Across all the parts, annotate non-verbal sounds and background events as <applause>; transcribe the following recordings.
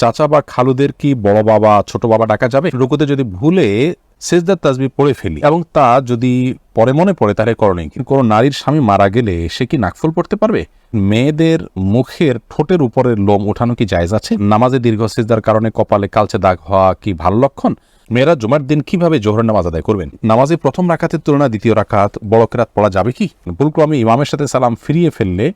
চাচা বা খালুদের কি বড় বাবা, ছোট বাবা ডাকা যাবে? রুকুতে যদি ভুলে সেজদার তাজবি পড়ে ফেলি এবং তা যদি পরে মনে পড়ে, তাহলে করণীয় কিন্তু কোনো নারীর স্বামী মারা গেলে সে কি নাকফুল পড়তে পারবে? মেয়েদের মুখের ঠোঁটের উপরের লোম ওঠানো কি জায়জ আছে? নামাজে দীর্ঘ সেজদার কারণে কপালে কালচে দাগ হওয়া কি ভালো লক্ষণ? মেয়েরা জুমার দিন কীভাবে জোহরের নামাজ আদায় করবেন? নামাজে প্রথম রাখাতের তুলনায় দ্বিতীয় রাকাত বড় কেরাত পড়া যাবে কি? ভুলক্রমে ইমামের সাথে সালাম ফিরিয়ে ফেললে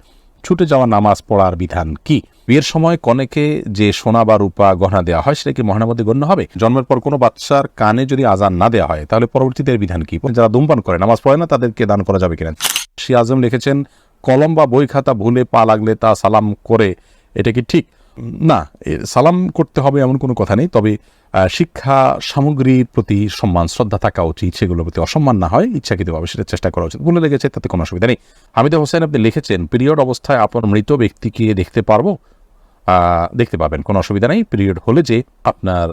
ছুটে যাওয়া নামাজ পড়ার বিধান কি? বিয়ের সময় কনেকে যে সোনা বা রূপা গহনা দেওয়া হয়, সেটা কি মহানামতে গণ্য হবে? জন্মের পর কোনো বাচ্চার কানে যদি আজান না দেওয়া হয়, তাহলে পরবর্তীতে বিধান কি? যারা ধূমপান করে, নামাজ পড়ে না, তাদেরকে দান করা যাবে কিনা? শ্রী আজম লিখেছেন, কলম বা বই খাতা ভুলে পা লাগলে তা সালাম করে, এটা কি ঠিক? না সালাম করতে হবে এমন কোনো কথা নেই, তবে শিক্ষা সামগ্রীর প্রতি সম্মান, শ্রদ্ধা থাকা উচিত, সেগুলোর প্রতি অসম্মান না হয়, ইচ্ছাকৃতভাবে সেটা চেষ্টা করা উচিত। ভুলে লেগেছে, তাতে কোনো অসুবিধা নেই। হামিদা হোসেন আপনি লিখেছেন, পিরিয়ড অবস্থায় আপনার মৃত ব্যক্তিকে দেখতে পারব? দেখতে পাবেন। কোনো অসুবিধা নেই। পিরিয়ড হলে যে আপনার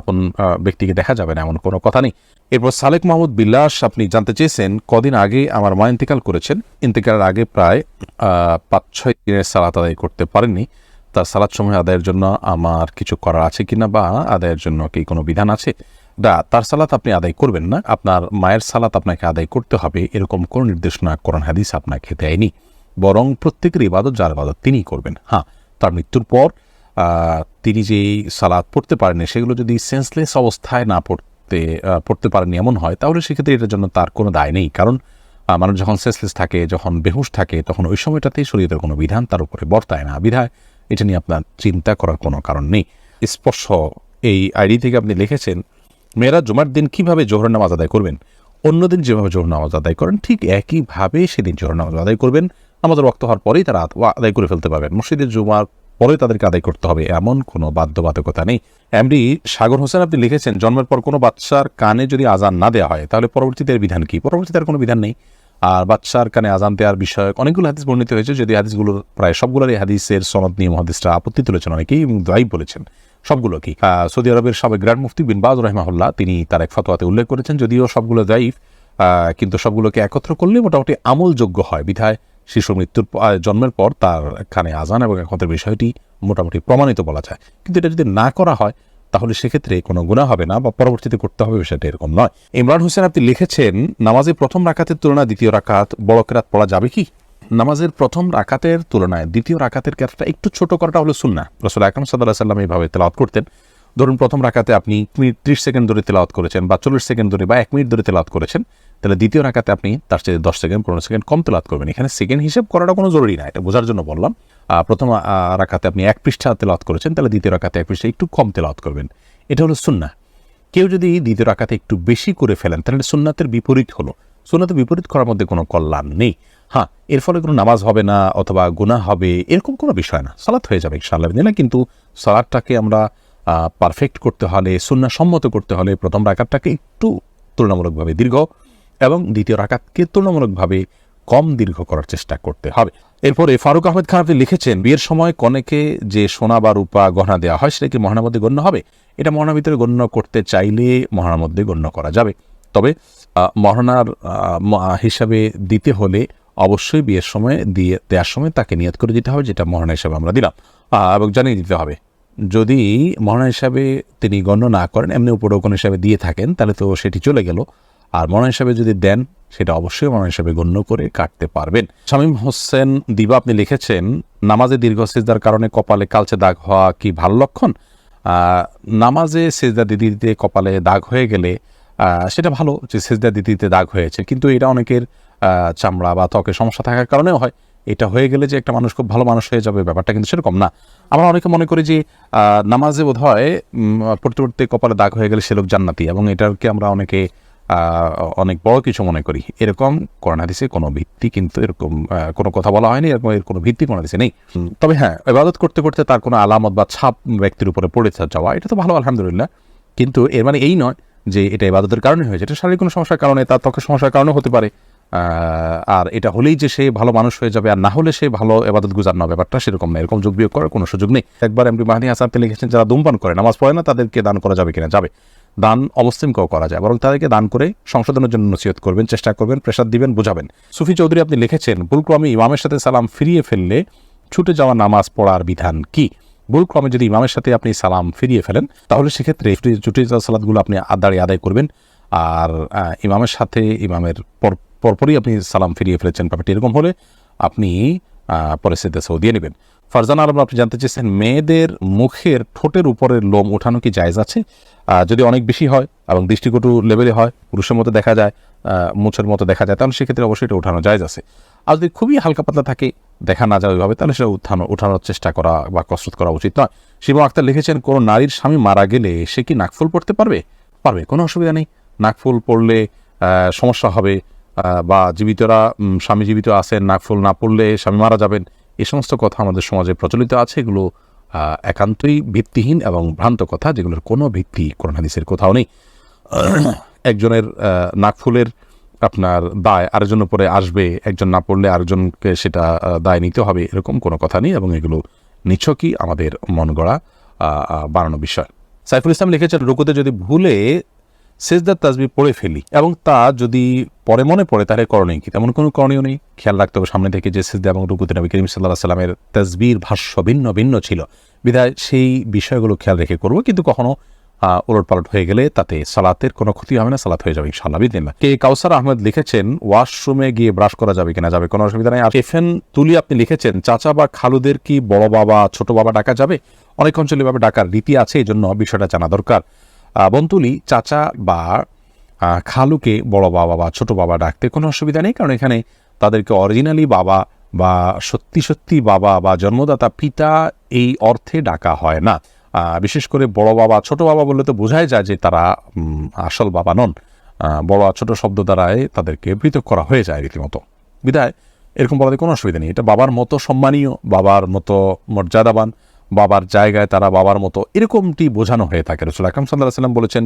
আপন ব্যক্তিকে দেখা যাবে না, এমন কোনো কথা নেই। এরপর সালেক মাহমুদ বিল্লাস আপনি জানতে চেয়েছেন, কদিন আগে আমার মা ইন্তেকাল করেছেন। ইন্তেকালের আগে প্রায় পাঁচ ছয় দিনের সালাত আদায় করতে পারেননি। তার সালাদ সময় আদায়ের জন্য আমার কিছু করার আছে কিনা বা আদায়ের জন্য কি কোনো বিধান আছে? দা, তার সালাত আপনি আদায় করবেন না। আপনার মায়ের সালাত আপনাকে আদায় করতে হবে। এরকম কোনো নির্দেশনা কোরআন হাদিস আপনাকে দেয়নি। বরং প্রত্যেকের ইবাদত যার ইবাদত তিনিই করবেন। হ্যাঁ তার মৃত্যুর পর তিনি যেই সালাদ পড়তে পারেনি সেগুলো যদি সেন্সলেস অবস্থায় না পড়তে পড়তে পারেনি এমন হয়, তাহলে সেক্ষেত্রে এটার জন্য তার কোনো দায় নেই। কারণ মানুষ যখন সেন্সলেস থাকে, যখন বেহুশ থাকে, তখন ওই সময়টাতেই শরীরের কোনো বিধান তার উপরে বর্তায় না। বিধায় এটা নিয়ে আপনার চিন্তা করার কোনো কারণ নেই। স্পর্শ, এই আইডি থেকে আপনি লিখেছেন, মেয়েরা জুমার দিন কীভাবে জোহর নামাজ আদায় করবেন? অন্যদিন যেভাবে জোহর নামাজ আদায় করেন, ঠিক একইভাবে সেদিন জোহর নামাজ আদায় করবেন। আমাদের রক্ত হওয়ার পরেই তারা আদ- আদায় করে ফেলতে পারবেন। মসজিদের জুমার পরে তাদেরকে আদায় করতে হবে, এমন কোনো বাধ্যবাধকতা নেই। এমডি সাগর হোসেন আপনি লিখেছেন, জন্মের পর কোনো বাচ্চার কানে যদি আজান না দেওয়া হয়, তাহলে পরবর্তীতে বিধান কি? পরবর্তীতে আর কোনো বিধান নেই। আর বাচ্চার কানে আজান দেওয়ার বিষয়ক অনেকগুলো হাদিস বর্ণিত হয়েছে, যদি হাদিসগুলোর প্রায় সবগুলোরই হাদিসের সনদ নিয়ে মহাদিসটা আপত্তি তুলেছেন অনেকেই এবং দায়ী বলেছেন, সবগুলো কি? সৌদি আরবের সাবেক গ্র্যান্ড মুফতি বিন বাজ রহমাহুল্লাহ, তিনি তার এক ফতোয়াতে উল্লেখ করেছেন, যদিও সবগুলো দায়ীফ কিন্তু সবগুলোকে একত্র করলে মোটামুটি আমলযোগ্য হয়। বিধায় শিশু মৃত্যুর জন্মের পর তার কানে আজান এবং একত্রের বিষয়টি মোটামুটি প্রমাণিত বলা যায়। কিন্তু এটা যদি না করা হয়, তাহলে সেক্ষেত্রে কোনো গুণা হবে না বা পরবর্তীতে করতে হবে বিষয়টা এরকম নয়। ইমরান হোসেন, আপনি লিখেছেন নামাজে প্রথম রাকাতের তুলনায় দ্বিতীয় রাকাত বড় কেরাত পড়া যাবে কি? নামাজের প্রথম রাকাতের তুলনায় দ্বিতীয় রাকাতের কেরাতটা একটু ছোট করাটা হলো সুন্না রসুল আকরম সাল্লাহ সাল্লাম এইভাবে তেলাওয়াত করতেন। ধরুন, প্রথম রাকাতে আপনি ত্রিশ সেকেন্ড ধরে তেলাওয়াত করেছেন বা চল্লিশ সেকেন্ড ধরে বা এক মিনিট ধরে তেলাওয়াত করেছেন। তাহলে দ্বিতীয় রাকাতে আপনি তার চেয়ে দশ সেকেন্ড, পনেরো সেকেন্ড কম তেলাত করবেন। এখানে সেকেন্ড হিসেব করাটা কোনো জরুরি না, এটা বোঝার জন্য বললাম। প্রথম রাকাতে আপনি এক পৃষ্ঠা তেলাত করেছেন, তাহলে দ্বিতীয় রাকাতে এক পৃষ্ঠা একটু কম তেলাত করবেন। এটা হলো সুন্না কেউ যদি দ্বিতীয় রাকাতে একটু বেশি করে ফেলেন, তাহলে সুন্নাতের বিপরীত হলো। সুন্নাতের বিপরীত করার মধ্যে কোনো কল্যাণ নেই। হ্যাঁ এর ফলে কোনো নামাজ হবে না অথবা গুনাহ হবে, এরকম কোনো বিষয় না। সালাত হয়ে যাবে ইনশাআল্লাহ না কিন্তু সালাদটাকে আমরা পারফেক্ট করতে হলে সুন্না সম্মত করতে হলে প্রথম রাকাতটাকে একটু তুলনামূলকভাবে দীর্ঘ এবং দ্বিতীয় রাকাতকে তুলনামূলকভাবে কম দীর্ঘ করার চেষ্টা করতে হবে। এরপরে ফারুক আহমেদ খান আপনি লিখেছেন, বিয়ের সময় কনেকে যে সোনা বা রূপা গহনা দেওয়া হয় সেটা কি মহানার মধ্যে গণ্য হবে? এটা মহানার ভিতরে গণ্য করতে চাইলে মহানার মধ্যে গণ্য করা যাবে। তবে মহানার হিসাবে দিতে হলে অবশ্যই বিয়ের সময় দিয়ে দেওয়ার সময় তাকে নিয়ত করে দিতে হবে, যেটা মহানা হিসাবে আমরা দিলাম। এবং জানিয়ে দিতে হবে, যদি মহানা হিসাবে তিনি গণ্য না করেন, এমনি উপরোকন হিসাবে দিয়ে থাকেন, তাহলে তো সেটি চলে গেল। আর মনা হিসাবে যদি দেন, সেটা অবশ্যই মনা হিসাবে গণ্য করে কাটতে পারবেন। শামীম হোসেন দিবা, আপনি লিখেছেন, নামাজে দীর্ঘ সিজদার কারণে কপালে কালচে দাগ হওয়া কি ভালো লক্ষণ? নামাজে সেজদা দিতে দিতে কপালে দাগ হয়ে গেলে সেটা ভালো যে সেজদা দিতে দিতে দাগ হয়েছে, কিন্তু এটা অনেকের চামড়া বা ত্বকের সমস্যা থাকার কারণেও হয়। এটা হয়ে গেলে যে একটা মানুষ খুব ভালো মানুষ হয়ে যাবে, ব্যাপারটা কিন্তু সেরকম না। আমরা অনেকে মনে করি যে নামাজে বোধ হয় পড়তে পড়তে কপালে দাগ হয়ে গেলে সে লোক জান্নাতি, এবং এটাকে আমরা অনেকে অনেক বড় কিছু মনে করি। এরকম কোরআন হাদিসে কোনো ভিত্তি কিন্তু এরকম কোনো কথা বলা হয়নি এরকম এর কোনো ভিত্তি কোরআন হাদিসে নেই তবে হ্যাঁ ইবাদত করতে করতে তার কোনো আলামত বা ছাপ ব্যক্তির উপরে পড়ে যাওয়া এটা তো ভালো আলহামদুলিল্লাহ। কিন্তু এর মানে এই নয় যে এটা ইবাদতের কারণে হয়েছে এটা শারীরিক কোনো সমস্যার কারণে তার ত্বকের সমস্যার কারণে হতে পারে। আর এটা হলেই যে সে ভালো মানুষ হয়ে যাবে আর না হলে সে ভালো এবাদত গুজার না ব্যাপারটা সেরকম না এরকম যোগ বিয়োগ করার কোনো সুযোগ নেই। একবার এমডি মাহাদি হাসান তিনি লিখেছেন যারা ধূমপান করে নামাজ পড়ে না তাদেরকে দান করা যাবে কিনা? যাবে। দান অবস্থানকেও করা যায়, বরং তাদেরকে দান করে সংশোধনের জন্য নসিহত করবেন, চেষ্টা করবেন, প্রেসার দিবেন, বোঝাবেন। সুফি চৌধুরী আপনি লিখেছেন ভুলক্রমে ইমামের সাথে সালাম ফিরিয়ে ফেললে ছুটে যাওয়া নামাজ পড়ার বিধান কি? ভুল ক্রমে যদি ইমামের সাথে আপনি সালাম ফিরিয়ে ফেলেন, তাহলে সেক্ষেত্রে জুটি সালাদগুলো আপনি আদাড়ি আদায় করবেন। আর ইমামের সাথে ইমামের পর, পরপরই আপনি সালাম ফিরিয়ে ফেলেছেন ব্যাপারটি। এরকম হলে আপনি আহ, পরে সেদে সৌ দিয়ে নেবেন ফারজান আলম আপনি জানতে চেয়েছেন মেয়েদের মুখের ঠোঁটের উপরের লোম ওঠানো কি জায়েজ আছে? যদি অনেক বেশি হয় এবং দৃষ্টিকটু লেভেলে হয় পুরুষের মতো দেখা যায় মুছের মতো দেখা যায় তাহলে সেক্ষেত্রে অবশ্যই এটা ওঠানো জায়জ আছে। আর যদি খুবই হালকা পাতলা থাকে দেখা না যায় ওইভাবে তাহলে সেটা উত্থানো ওঠানোর চেষ্টা করা বা কসরত করা উচিত নয়। শিবম আক্তার লিখেছেন কোনো নারীর স্বামী মারা গেলে সে কি নাকফুল পড়তে পারবে? পারবে কোনো অসুবিধা নেই। নাকফুল পড়লে সমস্যা হবে বা জীবিতরা স্বামী জীবিত আছেন নাকফুল না পড়লে স্বামী মারা যাবেন এই সমস্ত কথা আমাদের সমাজে প্রচলিত আছে, এগুলো একান্তই ভিত্তিহীন এবং ভ্রান্ত কথা, যেগুলোর কোনো ভিত্তি কোরআন হাদিসের কোথাও নেই। <clears throat> একজনের নাকফুলের আপনার দায় আরেকজনের উপরে আসবে, একজন না পড়লে আরেকজনকে সেটা দায় নিতে হবে, এরকম কোনো কথা নেই এবং এগুলো নিছকই আমাদের মন গড়া বানানো বিষয়। সাইফুল ইসলাম লিখেছেন, রুকুতে যদি ভুলে সেজদার তাজবি পড়ে ফেলি। এবং তা যদি পরে মনে পড়ে, তাহলে করণীয় কি? তেমন কোনো করণীয় নেই। খেয়াল রাখতে হবে, সামনে থেকে যে সেজদা এবং রুকুতে নবী করিম সাল্লাহ সাল্লামের তাজবির ভাষ্য ভিন্ন ভিন্ন ছিল। বিধায় সেই বিষয়গুলো খেয়াল রেখে করব, কিন্তু কখনো উলট পালট হয়ে গেলে তাতে সালাতের কোনো ক্ষতি হবে না, সালাত হয়ে যাবে ইনশাল্লাহ বিদিল্লা কে কাউসার আহমেদ লিখেছেন, ওয়াশরুমে গিয়ে ব্রাশ করা যাবে কিনা যাবে, কোনো অসুবিধা নেই। আর এফেন তুলি আপনি লিখেছেন, চাচা বা খালুদের কি বড় বাবা, ছোট বাবা ডাকা যাবে? অনেক অঞ্চলে ভাবে ডাকার রীতি আছে এই জন্য বিষয়টা জানা দরকার। বন্তুলি চাচা বা খালুকে বড় বাবা বা ছোট বাবা ডাকতে কোনো অসুবিধা নেই, কারণ এখানে তাদেরকে অরিজিনালি বাবা বা সত্যি সত্যি বাবা বা জন্মদাতা পিতা এই অর্থে ডাকা হয় না। বিশেষ করে বড় বাবা, ছোট বাবা বললে তো বোঝাই যায় যে তারা আসল বাবা নন। বড় ছোট শব্দ দ্বারাই তাদেরকে পৃথক করা হয়ে যায় রীতিমতো। বিদায়, এরকম বলাতে কোনো অসুবিধা নেই। এটা বাবার মতো সম্মানীয়, বাবার মতো মর্যাদাবান বাবার জায়গায় তারা বাবার মতো এরকমটি বোঝানো হয়ে থাকে। রসুল আকরম সাল্লাহ সাল্লাম বলেছেন,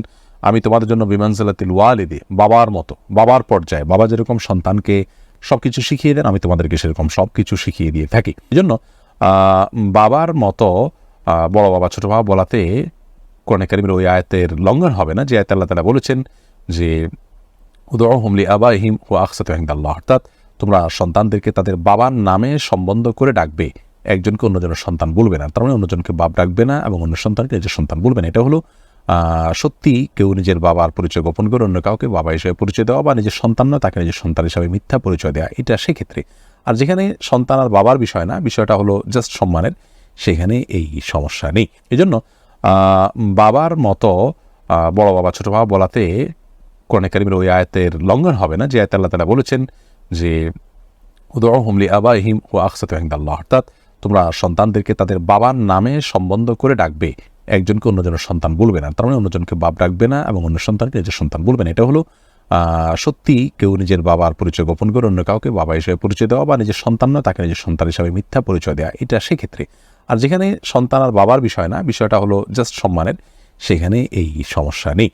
আমি তোমাদের জন্য বিমানজালাতিল ওয়ালিদি, বাবার মতো, বাবার পর্যায়ে, বাবা যেরকম সন্তানকে সব কিছু শিখিয়ে দেন, আমি তোমাদেরকে সেরকম সব কিছু শিখিয়ে দিয়ে থাকি। এই জন্য বাবার মতো বড় বাবা, ছোটো বাবা বলাতে কোরআন কারিমের ওই আয়াতের লঙ্ঘন হবে না, যে আয়াত আল্লাহ তালা বলেছেন যে উদরহমলি আবাহিম ও আকসাত আল্লাহ অর্থাৎ তোমরা সন্তানদেরকে তাদের বাবার নামে সম্বন্ধ করে ডাকবে। একজনকে অন্যজনের সন্তান বলবে না। তার মানে অন্যজনকে বাপ ডাকবে না এবং অন্য সন্তানকে নিজের সন্তান বলবে না। এটা হলো সত্যি কেউ নিজের বাবার পরিচয় গোপন করে অন্য কাউকে বাবা হিসেবে পরিচয় দেওয়া বা নিজের সন্তান না তাকে নিজের সন্তান হিসাবে মিথ্যা পরিচয় দেওয়া এটা সেক্ষেত্রে। আর যেখানে সন্তান আর বাবার বিষয় না বিষয়টা হলো জাস্ট সম্মানের সেখানে এই সমস্যা নেই। এজন্য আহ, বাবার মতো বড় বাবা ছোট বাবা বলাতে কোরআন কারিমের ওই আয়াতের লঙ্ঘন হবে না। যে আয়াত আল্লাহ তালা বলেছেন যে উদরহমলি আবাহিম ও আকসাত অর্থাৎ তোমরা সন্তানদেরকে তাদের বাবার নামে সম্বন্ধ করে ডাকবে। একজনকে অন্যজনের সন্তান বলবে না। তার মানে অন্যজনকে বাপ ডাকবে না এবং অন্য সন্তানকে নিজের সন্তান বলবে না। এটা হলো সত্যি কেউ নিজের বাবার পরিচয় গোপন করে অন্য কাউকে বাবা হিসেবে পরিচয় দেওয়া বা নিজের সন্তান নয়, তাকে নিজের সন্তান হিসাবে মিথ্যা পরিচয় দেওয়া এটা সেক্ষেত্রে। আর যেখানে সন্তান আর বাবার বিষয় না, বিষয়টা হলো জাস্ট সম্মানের, সেখানে এই সমস্যা নেই।